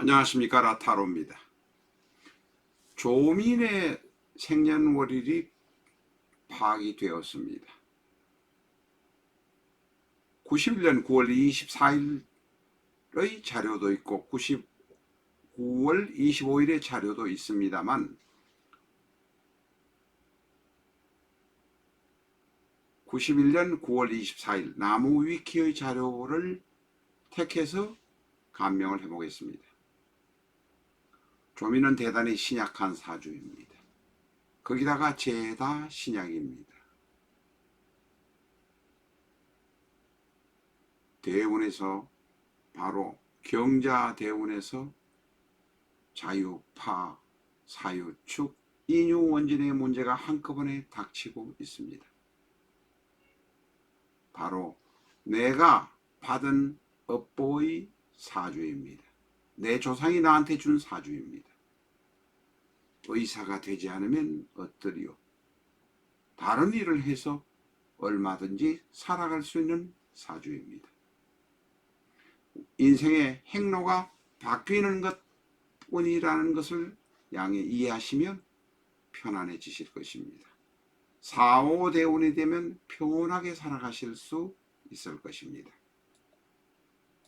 안녕하십니까 라타로입니다. 조민의 생년월일이 파악이 되었습니다. 91년 9월 24일의 자료도 있고 99월 25일의 자료도 있습니다만 91년 9월 24일 나무 위키의 자료를 택해서 감명을 해보겠습니다. 조민은 대단히 신약한 사주입니다. 거기다가 죄다 신약입니다. 대운에서 바로 경자 대운에서 자유파, 사유축, 인유원진의 문제가 한꺼번에 닥치고 있습니다. 바로 내가 받은 업보의 사주입니다. 내 조상이 나한테 준 사주입니다. 의사가 되지 않으면 어떠리요? 다른 일을 해서 얼마든지 살아갈 수 있는 사주입니다. 인생의 행로가 바뀌는 것 뿐이라는 것을 양해 이해하시면 편안해지실 것입니다. 4, 5대운이 되면 평온하게 살아가실 수 있을 것입니다.